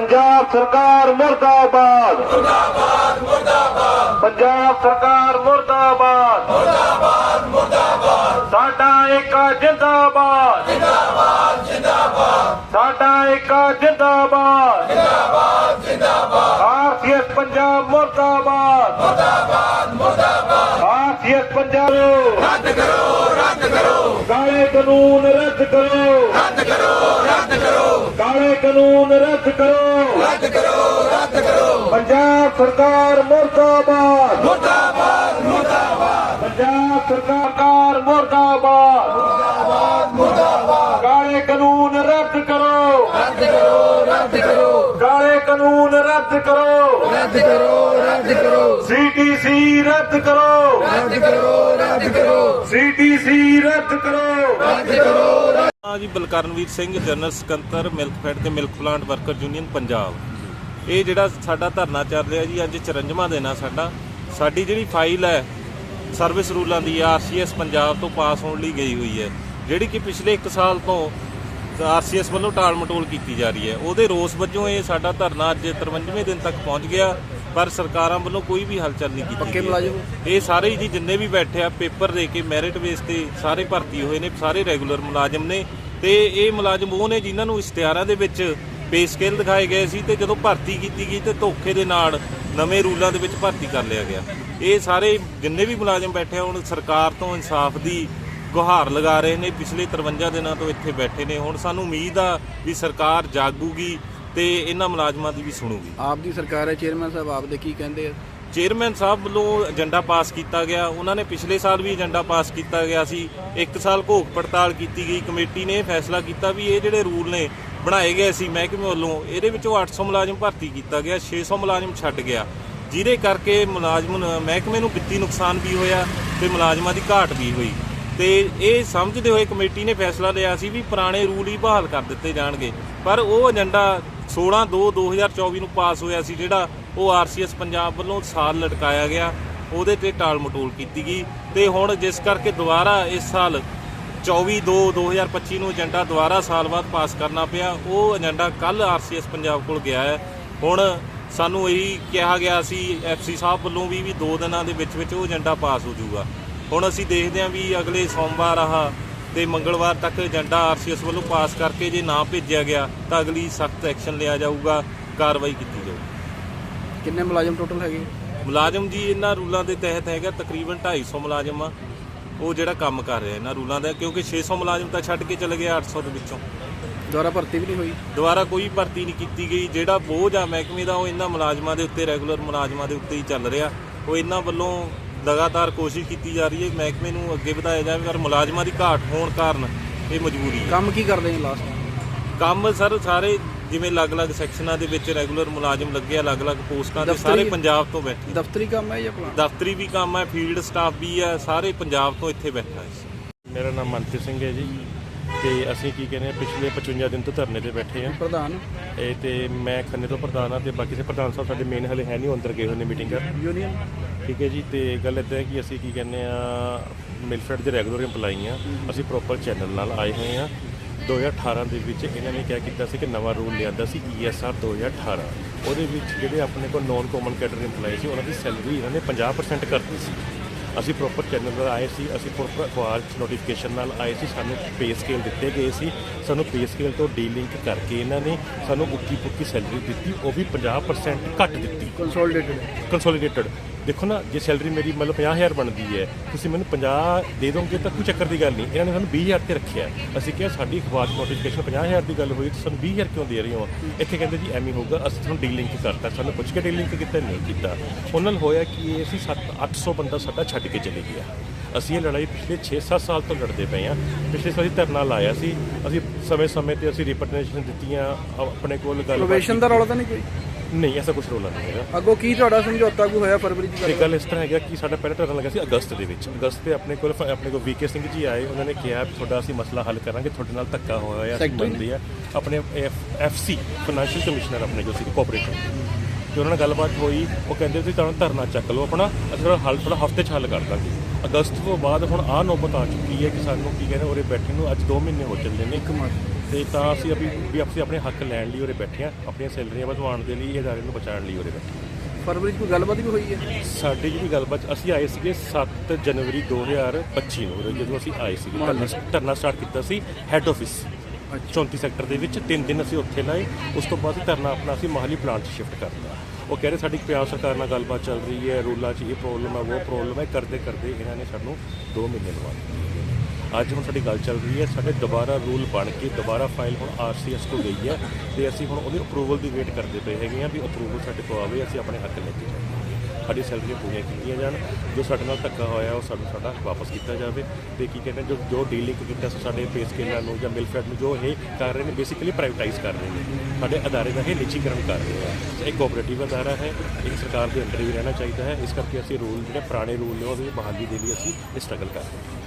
ਪੰਜਾਬ ਸਰਕਾਰ ਮੁਰਦਾਬਾਦ। ਮੁਰਦਾਬਾਦ ਮੁਰਦਾਬਾਦ। ਪੰਜਾਬ ਸਰਕਾਰ ਮੁਰਦਾਬਾਦ। ਮੁਰਦਾਬਾਦ ਮੁਰਦਾਬਾਦ। ਸਾਡਾ ਏਕਾ ਜਿੰਦਾਬਾਦ। ਜਿੰਦਾਬਾਦ ਜਿੰਦਾਬਾਦ। ਸਾਡਾ ਏਕਾ ਜਿੰਦਾਬਾਦ। ਜਿੰਦਾਬਾਦ ਜਿੰਦਾਬਾਦ। ਆਰਸੀਐਸ ਪੰਜਾਬ ਮੁਰਦਾਬਾਦ। ਮੁਰਦਾਬਾਦ ਮੁਰਦਾਬਾਦ। ਆਰਸੀਐਸ ਪੰਜਾਬ। ਰੱਦ ਕਰੋ ਰੱਦ ਕਰੋ। ਕਾਲੇ ਕਾਨੂੰਨ ਰੱਦ ਕਰੋ ਰੱਦ ਕਰੋ ਰੱਦ ਕਰੋ ਕਾਲੇ ਕਾਨੂੰਨ ਰੱਦ ਕਰੋ ਰੱਦ ਕਰੋ ਰੱਦ ਕਰੋ ਪੰਜਾਬ ਸਰਕਾਰ ਮੁਰਦਾਬਾਦ ਮੁਰਦਾਬਾਦ ਮੁਰਦਾਬਾਦ ਪੰਜਾਬ ਸਰਕਾਰ ਮੁਰਦਾਬਾਦ ਮੁਰਦਾਬਾਦ ਮੁਰਦਾਬਾਦ ਕਾਲੇ ਕਾਨੂੰਨ ਰੱਦ ਕਰੋ ਰੱਦ ਕਰੋ ਰੱਦ ਕਰੋ ਕਾਲੇ ਕਾਨੂੰਨ ਰੱਦ ਕਰੋ ਰੱਦ ਕਰੋ ਰੱਦ ਕਰੋ ਸੀਟੀਸੀ ਰੱਦ ਕਰੋ ਰੱਦ ਕਰੋ ਰੱਦ ਕਰੋ ਸੀਟੀਸੀ ਰੱਦ ਕਰੋ ਰੱਦ ਕਰੋ ਹਾਂ ਜੀ ਬਲਕਰਨਵੀਰ ਸਿੰਘ ਜਨਰਲ ਸਕੱਤਰ ਮਿਲਕਫੈਡ ਤੇ milk plant worker union Punjab. ਇਹ ਜਿਹੜਾ ਸਾਡਾ ਧਰਨਾ ਚੱਲ ਰਿਹਾ ਜੀ ਅੱਜ 54ਵਾਂ ਦਿਨ ਆ ਸਾਡਾ। ਸਾਡੀ ਜਿਹੜੀ ਫਾਈਲ ਹੈ ਸਰਵਿਸ ਰੂਲਾਂ ਦੀ ਆਰਸੀਐਸ ਪੰਜਾਬ ਤੋਂ ਪਾਸ ਹੋਣ ਲਈ ਗਈ ਹੋਈ ਹੈ। ਜਿਹੜੀ ਕਿ ਪਿਛਲੇ 1 ਸਾਲ ਤੋਂ ਆਰਸੀਐਸ ਵੱਲੋਂ ਟਾਲ ਮਟੋਲ ਕੀਤੀ ਜਾ ਰਹੀ ਹੈ। ਉਹਦੇ ਰੋਸ ਵਜੋਂ ਇਹ ਸਾਡਾ ਧਰਨਾ ਅੱਜ 53ਵੇਂ ਦਿਨ ਤੱਕ ਪਹੁੰਚ ਗਿਆ ਪਰ ਸਰਕਾਰਾਂ ਵੱਲੋਂ ਕੋਈ ਵੀ ਹਲਚਲ ਨਹੀਂ ਕੀਤੀ ਪੱਕੇ। ਮੁਲਾਜ਼ਮ? ਇਹ ਸਾਰੇ ਜੀ ਜਿੰਨੇ ਵੀ ਬੈਠੇ ਆ ਪੇਪਰ ਦੇ ਕੇ ਮੈਰਿਟ ਬੇਸ ਤੇ ਸਾਰੇ ਭਰਤੀ ਹੋਏ ਨੇ ਸਾਰੇ ਰੈਗੂਲਰ ਮੁਲਾਜ਼ਮ ਨੇ। ਤੇ ਇਹ ਮੁਲਾਜ਼ਮ ਉਹ ਨੇ ਜਿਨ੍ਹਾਂ ਨੂੰ ਇਸ਼ਤਿਹਾਰਾਂ ਦੇ ਵਿੱਚ ਪੇ ਸਕੇਲ ਦਿਖਾਏ ਗਏ ਸੀ ਤੇ ਜਦੋਂ ਭਰਤੀ ਕੀਤੀ ਗਈ ਤੇ ਧੋਖੇ ਦੇ ਨਾਲ ਨਵੇਂ ਰੂਲਾਂ ਦੇ ਵਿੱਚ ਭਰਤੀ ਕਰ ਲਿਆ ਗਿਆ। ਇਹ ਸਾਰੇ ਜਿੰਨੇ ਵੀ ਮੁਲਾਜ਼ਮ ਬੈਠੇ ਹੁਣ ਸਰਕਾਰ ਤੋਂ ਇਨਸਾਫ ਦੀ ਗੁਹਾਰ ਲਗਾ ਰਹੇ ਨੇ, ਪਿਛਲੇ 53 ਦਿਨਾਂ ਤੋਂ ਇੱਥੇ ਬੈਠੇ ਨੇ। ਹੁਣ ਸਾਨੂੰ ਉਮੀਦ ਆ ਵੀ ਸਰਕਾਰ ਜਾਗੂਗੀ ਤੇ ਇਹਨਾਂ ਮੁਲਾਜ਼ਮਾਂ ਦੀ ਵੀ ਸੁਣੂਗੀ। ਆਪ ਦੀ ਸਰਕਾਰ ਹੈ, ਚੇਅਰਮੈਨ ਸਾਹਿਬ, ਆਪ ਦੇ ਕੀ ਕਹਿੰਦੇ ਆ? ਚੇਅਰਮੈਨ ਸਾਹਿਬ ਵੱਲੋਂ ਏਜੰਡਾ ਪਾਸ ਕੀਤਾ ਗਿਆ। ਉਹਨਾਂ ਨੇ ਪਿਛਲੇ ਸਾਲ ਵੀ ਏਜੰਡਾ ਪਾਸ ਕੀਤਾ ਗਿਆ ਸੀ। ਇੱਕ ਸਾਲ ਭੋਗ ਪੜਤਾਲ ਕੀਤੀ ਗਈ। ਕਮੇਟੀ ਨੇ ਇਹ ਫੈਸਲਾ ਕੀਤਾ ਵੀ ਇਹ ਜਿਹੜੇ ਰੂਲ ਨੇ ਬਣਾਏ ਗਏ ਸੀ ਮਹਿਕਮੇ ਵੱਲੋਂ, ਇਹਦੇ ਵਿੱਚੋਂ 800 ਮੁਲਾਜ਼ਮ ਭਰਤੀ ਕੀਤਾ ਗਿਆ 600 ਮੁਲਾਜ਼ਮ ਛੱਡ ਗਿਆ। ਜਿਹਦੇ ਕਰਕੇ ਮੁਲਾਜ਼ਮ ਮਹਿਕਮੇ ਨੂੰ ਵਿੱਤੀ ਨੁਕਸਾਨ ਵੀ ਹੋਇਆ ਤੇ ਮੁਲਾਜ਼ਮਾਂ ਦੀ ਘਾਟ ਵੀ ਹੋਈ। ਤੇ ਇਹ ਸਮਝਦੇ ਹੋਏ ਕਮੇਟੀ ਨੇ ਫੈਸਲਾ ਲਿਆ ਸੀ ਵੀ ਪੁਰਾਣੇ ਰੂਲ ਹੀ ਬਹਾਲ ਕਰ ਦਿੱਤੇ ਜਾਣਗੇ। ਪਰ ਉਹ ਏਜੰਡਾ 16/2/2024 ਨੂੰ ਪਾਸ ਹੋਇਆ ਸੀ, ਜਿਹੜਾ ਉਹ ਆਰਸੀਐਸ ਪੰਜਾਬ ਵੱਲੋਂ ਸਾਲ ਲਟਕਾਇਆ ਗਿਆ। ਉਹਦੇ ਤੇ ਟਾਲ ਮਟੋਲ ਕੀਤੀ ਗਈ ਤੇ ਹੁਣ ਜਿਸ ਕਰਕੇ ਦੁਬਾਰਾ ਇਸ ਸਾਲ 24/2/2025 ਨੂੰ ਏਜੰਡਾ ਦੁਬਾਰਾ ਸਾਲ ਬਾਅਦ ਪਾਸ ਕਰਨਾ ਪਿਆ, ਉਹ ਏਜੰਡਾ ਕੱਲ ਆਰਸੀਐਸ ਪੰਜਾਬ ਕੋਲ ਗਿਆ ਹੈ। ਹੁਣ ਸਾਨੂੰ ਇਹੀ ਕਿਹਾ ਗਿਆ ਸੀ ਐਫਸੀ ਸਾਹਿਬ ਵੱਲੋਂ ਵੀ ਵੀ 2 ਦਿਨਾਂ ਦੇ ਵਿੱਚ ਵਿੱਚ ਉਹ ਏਜੰਡਾ ਪਾਸ ਹੋ ਜਾਊਗਾ। ਹੁਣ ਅਸੀਂ ਦੇਖਦੇ ਹਾਂ ਵੀ ਅਗਲੇ ਸੋਮਵਾਰ ਆਹ ਤੇ ਮੰਗਲਵਾਰ ਤੱਕ ਏਜੰਡਾ ਆਰਸੀਐਸ ਵੱਲੋਂ ਪਾਸ ਕਰਕੇ ਜੇ ਨਾ ਭੇਜਿਆ ਗਿਆ ਤਾਂ ਅਗਲੀ ਸਖਤ ਐਕਸ਼ਨ ਲਿਆ ਜਾਊਗਾ, ਕਾਰਵਾਈ ਕੀਤੀ ਜਾਊਗੀ। ਕਿੰਨੇ ਮੁਲਾਜ਼ਮ ਟੋਟਲ ਹੈਗੇ? ਮੁਲਾਜ਼ਮ ਜੀ ਇਹਨਾਂ ਰੂਲਾਂ ਦੇ ਤਹਿਤ ਹੈਗਾ ਤਕਰੀਬਨ 250 ਮੁਲਾਜ਼ਮ ਆ। ਉਹ ਜਿਹੜਾ ਕੰਮ ਕਰ ਰਿਹਾ ਇਹਨਾਂ ਰੂਲਾਂ ਦਾ ਕਿਉਂਕਿ 600 ਮੁਲਾਜ਼ਮ ਤਾਂ ਛੱਡ ਕੇ ਚਲੇ ਗਏ 800 ਦੇ ਵਿੱਚੋਂ। ਦੁਆਰਾ ਭਰਤੀ ਵੀ ਨਹੀਂ ਹੋਈ? ਦੁਬਾਰਾ ਕੋਈ ਭਰਤੀ ਨਹੀਂ ਕੀਤੀ ਗਈ। ਜਿਹੜਾ ਬੋਝ ਆ ਮਹਿਕਮੇ ਦਾ ਉਹ ਇਹਨਾਂ ਮੁਲਾਜ਼ਮਾਂ ਦੇ ਉੱਤੇ ਰੈਗੂਲਰ ਮੁਲਾਜ਼ਮਾਂ ਦੇ ਉੱਤੇ ਹੀ ਚੱਲ ਰਿਹਾ। ਉਹ ਇਹਨਾਂ ਵੱਲੋਂ ਲਗਾਤਾਰ ਕੋਸ਼ਿਸ਼ ਕੀਤੀ ਜਾ ਰਹੀ ਹੈ ਮਹਿਕਮੇ ਨੂੰ ਅੱਗੇ ਵਧਾਇਆ ਜਾਵੇ ਪਰ ਮੁਲਾਜ਼ਮਾਂ ਦੀ ਘਾਟ ਹੋਣ ਕਾਰਨ ਇਹ ਮਜਬੂਰੀ ਹੈ। ਕੰਮ ਕੀ ਕਰਦੇ ਨੇ ਲਾਸਟ ਕੰਮ ਸਰ ਸਾਰੇ ਜਿਵੇਂ ਅਲੱਗ-ਅਲੱਗ ਸੈਕਸ਼ਨਾਂ ਦੇ ਵਿੱਚ ਰੈਗੂਲਰ ਮੁਲਾਜ਼ਮ ਲੱਗੇ ਆ ਅਲੱਗ-ਅਲੱਗ ਪੋਸਟਾਂ ਤੇ ਸਾਰੇ ਪੰਜਾਬ ਤੋਂ ਬੈਠੇ ਦਫ਼ਤਰੀ ਕੰਮ ਹੈ ਜਾਂ ਪਲਾਨ ਦਫ਼ਤਰੀ ਵੀ ਕੰਮ ਹੈ ਫੀਲਡ ਸਟਾਫ ਵੀ ਹੈ ਸਾਰੇ ਪੰਜਾਬ ਤੋਂ ਇੱਥੇ ਬੈਠਾ ਹੈ। ਮੇਰਾ ਨਾਮ ਮਨਪ੍ਰੀਤ ਸਿੰਘ ਹੈ ਜੀ। ਤੇ ਅਸੀਂ ਕੀ ਕਹਿੰਦੇ ਆ ਪਿਛਲੇ 55 ਦਿਨ ਤੋਂ ਧਰਨੇ ਤੇ ਬੈਠੇ ਆ ਪ੍ਰਧਾਨ? ਇਹ ਤੇ ਮੈਂ ਖੰਨੇ ਤੋਂ ਪ੍ਰਧਾਨ ਆ ਤੇ ਬਾਕੀ ਸੇ ਪ੍ਰਧਾਨ ਸਾਹਿਬ ਸਾਡੇ ਮੇਨ ਹਲੇ ਹੈ ਨਹੀਂ ਉਹ ਅੰਦਰ ਗਏ ਹੋਏ ਨੇ ਮੀਟਿੰਗ ਕਰ ਯੂਨੀਅਨ ਠੀਕ ਹੈ ਜੀ ਤੇ ਗੱਲ ਇਦਾਂ ਹੈ ਕਿ ਅਸੀਂ ਕੀ ਕਹਿੰਦੇ ਆ ਮਿਲਫੈਡ ਦੇ ਰੈਗੂਲਰ EMPLOYE ਆ ਅਸੀਂ ਪ੍ਰੋਪਰ ਚੈਨਲ ਨਾਲ ਆਏ ਹੋਏ ਆ 2018 ਦੇ ਵਿੱਚ ਇਹਨਾਂ ਨੇ ਕਿਹਾ ਕੀਤਾ ਸੀ ਕਿ ਨਵਾਂ ਰੂਲ ਲਿਆਂਦਾ ਸੀ ESR 2018 ਉਹਦੇ ਵਿੱਚ ਜਿਹੜੇ ਆਪਣੇ ਕੋਲ ਨੌਨ ਕਾਮਨ ਕੈਟਰ EMPLOYE ਸੀ ਉਹਨਾਂ ਦੀ ਸੈਲਰੀ ਇਹਨਾਂ ਨੇ 50% ਕਰਤੀ ਸੀ। ਅਸੀਂ ਪ੍ਰੋਪਰ ਚੈਨਲ ਨਾਲ ਆਏ ਸੀ ਅਸੀਂ ਪ੍ਰੋਪਰ ਅਖਬਾਰ ਨੋਟੀਫਿਕੇਸ਼ਨ ਨਾਲ ਆਏ ਸੀ ਸਾਨੂੰ ਪੇ ਸਕੇਲ ਦਿੱਤੇ ਗਏ ਸੀ ਸਾਨੂੰ ਪੇ ਸਕੇਲ ਤੋਂ ਡੀਲਿੰਕ ਕਰਕੇ ਇਹਨਾਂ ਨੇ ਸਾਨੂੰ ਉੱਕੀ ਪੁੱਕੀ ਸੈਲਰੀ ਦਿੱਤੀ ਉਹ ਵੀ 50% ਘੱਟ ਦਿੱਤੀ। ਕੰਸੋਲੀਡੇਟਡ ਕੰਸੋਲੀਡੇਟਡ ਦੇਖੋ ਨਾ ਜੇ ਸੈਲਰੀ ਮੇਰੀ ਮਤਲਬ 50000 ਬਣਦੀ ਹੈ ਤੁਸੀਂ ਮੈਨੂੰ 50 ਦੇ ਦੋਗੇ ਤਾਂ ਕੋਈ ਚੱਕਰ ਦੀ ਗੱਲ ਨਹੀਂ। ਇਹਨਾਂ ਨੇ ਸਾਨੂੰ 20000 ਤੇ ਰੱਖਿਆ। ਅਸੀਂ ਕਿਹਾ ਸਾਡੀ ਦੀ ਨੋਟੀਫਿਕੇਸ਼ਨ 50000 ਦੀ ਗੱਲ ਹੋਈ ਤਾਂ ਸਾਨੂੰ 20000 ਕਿਉਂ ਦੇ ਰਹੇ ਹੋ? ਇੱਥੇ ਕਹਿੰਦੇ ਜੀ ਐਵੇਂ ਹੋਊਗਾ ਅਸੀਂ ਤੁਹਾਨੂੰ ਡੀਲਿੰਕ ਕਰਤਾ ਸਾਨੂੰ ਪੁੱਛ ਕੇ ਡੀਲਿੰਕ ਕੀਤਾ ਨਹੀਂ ਕੀਤਾ। ਉਹਨਾਂ ਨਾਲ ਹੋਇਆ ਕਿ ਇਹ ਅਸੀਂ 7 800 ਬੰਦਾ ਸਾਡਾ ਛੱਡ ਕੇ ਚਲੇ ਗਿਆ। ਅਸੀਂ ਇਹ ਲੜਾਈ ਪਿਛਲੇ 6-7 ਸਾਲ ਤੋਂ ਲੜਦੇ ਪਏ ਹਾਂ। ਪਿਛਲੇ ਸਾਲ ਅਸੀਂ ਧਰਨਾ ਲਾਇਆ ਸੀ। ਅਸੀਂ ਸਮੇਂ-ਸਮੇਂ ਤੇ ਅਸੀਂ ਰਿਪਰੈਜ਼ੈਂਟੇਸ਼ਨ ਦਿੱਤੀਆਂ ਆਪਣੇ ਕੋਲ ਗੱਲ ਪ੍ਰੋਬੇਸ਼ਨ ਦਾ ਰੌਲਾ ਤਾਂ ਨਹੀਂ ਕੋਈ? ਨਹੀਂ ਐਸਾ ਕੁਝ ਰੋਲਾ ਨਹੀਂ ਹੈਗਾ। ਅੱਗੋਂ ਕੀ ਤੁਹਾਡਾ ਸਮਝੌਤਾ ਕੋ ਹੋਇਆ ਫਰਵਰੀ ਦੀ ਤੇ ਗੱਲ? ਇਸ ਤਰ੍ਹਾਂ ਹੈਗਾ ਕਿ ਸਾਡਾ ਪਹਿਲਾ ਟਰਨ ਲੱਗਾ ਸੀ ਅਗਸਤ ਦੇ ਵਿੱਚ। ਅਗਸਤ ਤੇ ਆਪਣੇ ਕੋਲ ਆਪਣੇ ਕੋਲ ਵੀਕੇ ਸਿੰਘ ਜੀ ਆਏ ਉਹਨਾਂ ਨੇ ਕਿਹਾ ਤੁਹਾਡਾ ਅਸੀਂ ਮਸਲਾ ਹੱਲ ਕਰਾਂਗੇ ਤੁਹਾਡੇ ਨਾਲ ਧੱਕਾ ਹੋਇਆ ਨੇ? ਮੰਨਦੇ ਆ। ਆਪਣੇ ਐਫਸੀ ਫਾਈਨੈਂਸ਼ੀਅਲ ਕਮਿਸ਼ਨਰ ਆਪਣੇ ਜੋ ਸੀ ਕੋਆਪਰੇਸ਼ਨ ਤੇ ਉਹਨਾਂ ਨਾਲ ਗੱਲਬਾਤ ਹੋਈ ਉਹ ਕਹਿੰਦੇ ਸੀ ਤੁਹਾਨੂੰ ਧਰਨਾ ਚੱਕ ਲਓ ਆਪਣਾ ਅਸੀਂ ਥੋੜਾ ਹੱਲ ਥੋੜਾ ਹਫ਼ਤੇ ਚ ਹੱਲ ਕਰ ਦਾਂਗੇ। ਅਗਸਤ ਤੋਂ ਬਾਅਦ ਹੁਣ ਆਹ ਨੌਬਤ ਆ ਚੁੱਕੀ ਹੈ ਕਿ ਸਾਨੂੰ ਕੀ ਕਹਿੰਦੇ ਉਰੇ ਬੈਠੇ ਨੂੰ ਅੱਜ 2 ਮਹੀਨੇ ਹੋ ਚੱਲੇ ਨੇ। ਇੱਕ ਮਾਰ ਤੇ ਤਾਂ ਅਸੀਂ ਅਭੀ ਵੀ ਅਸੀਂ ਆਪਣੇ ਹੱਕ ਲੈਣ ਲਈ ਉਰੇ ਬੈਠੇ ਹਾਂ ਆਪਣੀਆਂ ਸੈਲਰੀਆਂ ਵਧਵਾਉਣ ਦੇ ਲਈ ਇਹ ਅਦਾਰੇ ਨੂੰ ਬਚਾਉਣ ਲਈ ਉਰੇ ਬੈਠੇ ਹਾਂ। ਫਰਵਰੀ 'ਚ ਕੋਈ ਗੱਲਬਾਤ ਵੀ ਹੋਈ ਹੈ? ਸਾਡੀ ਜਿਹੜੀ ਗੱਲਬਾਤ ਅਸੀਂ ਆਏ ਸੀਗੇ 7 ਜਨਵਰੀ 2025 ਨੂੰ ਉਰੇ ਜਦੋਂ ਅਸੀਂ ਆਏ ਸੀਗੇ ਧਰਨਾ ਧਰਨਾ ਸਟਾਰਟ ਕੀਤਾ ਸੀ ਹੈੱਡ ਆਫਿਸ 34 ਸੈਕਟਰ ਦੇ ਵਿੱਚ ਤਿੰਨ ਦਿਨ ਅਸੀਂ ਉੱਥੇ ਲਾਏ ਉਸ ਤੋਂ ਬਾਅਦ ਧਰਨਾ ਆਪਣਾ ਅਸੀਂ ਮਾਹਲੀ ਪਲਾਂਟ 'ਚ ਸ਼ਿਫਟ ਕਰਤਾ ਉਹ ਕਹਿ ਰਹੇ ਸਾਡੀ ਪੰਜਾਬ ਸਰਕਾਰ ਨਾਲ ਗੱਲਬਾਤ ਚੱਲ ਰਹੀ ਹੈ ਰੂਲਾਂ 'ਚ ਇਹ ਪ੍ਰੋਬਲਮ ਹੈ ਉਹ ਪ੍ਰੋਬਲਮ ਹੈ ਕਰਦੇ ਕਰਦੇ ਇਹਨਾਂ ਨੇ ਸਾਨੂੰ 2 ਮਹੀਨੇ ਲਵਾ ਦਿੱਤੇ। ਅੱਜ ਹੁਣ ਸਾਡੀ ਗੱਲ ਚੱਲ ਰਹੀ ਹੈ, ਸਾਡੇ ਦੁਬਾਰਾ ਰੂਲ ਬਣ ਕੇ ਦੁਬਾਰਾ ਫਾਈਲ ਹੁਣ ਆਰਸੀਐਸ ਤੋਂ ਗਈ ਹੈ ਤੇ ਅਸੀਂ ਹੁਣ ਉਹਦੀ ਅਪਰੂਵਲ ਦੀ ਵੇਟ ਕਰਦੇ ਪਏ ਹੈਗੇ ਆ ਵੀ ਅਪਰੂਵਲ ਸਾਡੇ ਕੋਲ ਆਵੇ, ਅਸੀਂ ਆਪਣੇ ਹੱਕ ਲੈ ਕੇ ਸਾਡੀ ਸੈਲਰੀਆਂ ਪੂਰੀਆਂ ਕੀਤੀਆਂ ਜਾਣ, ਜੋ ਸਾਡੇ ਨਾਲ ਧੱਕਾ ਹੋਇਆ, ਉਹ ਸਾਨੂੰ ਸਾਡਾ ਵਾਪਸ ਕੀਤਾ ਜਾਵੇ ਤੇ ਕੀ ਕਹਿੰਦੇ, ਜੋ ਜੋ ਡੀਲਿੰਗ ਕੀਤਾ ਸਾਡੇ ਪੇ ਸਕੇਲਾਂ ਨੂੰ ਜਾਂ ਮਿਲਫੈਡ ਨੂੰ ਜੋ ਇਹ ਕਰ ਰਹੇ ਨੇ ਬੇਸਿਕਲੀ ਪ੍ਰਾਈਵੇਟਾਈਜ਼ ਕਰ ਰਹੇ ਨੇ। ਸਾਡੇ ਅਦਾਰੇ ਦਾ ਇਹ ਨਿੱਜੀਕਰਨ ਕਰ ਰਹੇ ਆ ਇਹ ਕੋਆਪਰੇਟਿਵ ਅਦਾਰਾ ਹੈ, ਇਹ ਸਰਕਾਰ ਦੇ ਅੰਡਰ ਵੀ ਰਹਿਣਾ ਚਾਹੀਦਾ ਹੈ। ਇਸ ਕਰਕੇ ਅਸੀਂ ਰੂਲ ਜਿਹੜੇ ਪੁਰਾਣੇ ਰੂਲ ਨੇ, ਉਹਦੀ ਬਹਾਲੀ ਦੇ ਲਈ ਅਸੀਂ ਸਟਰਗਲ ਕਰ ਰਹੇ ਹਾਂ।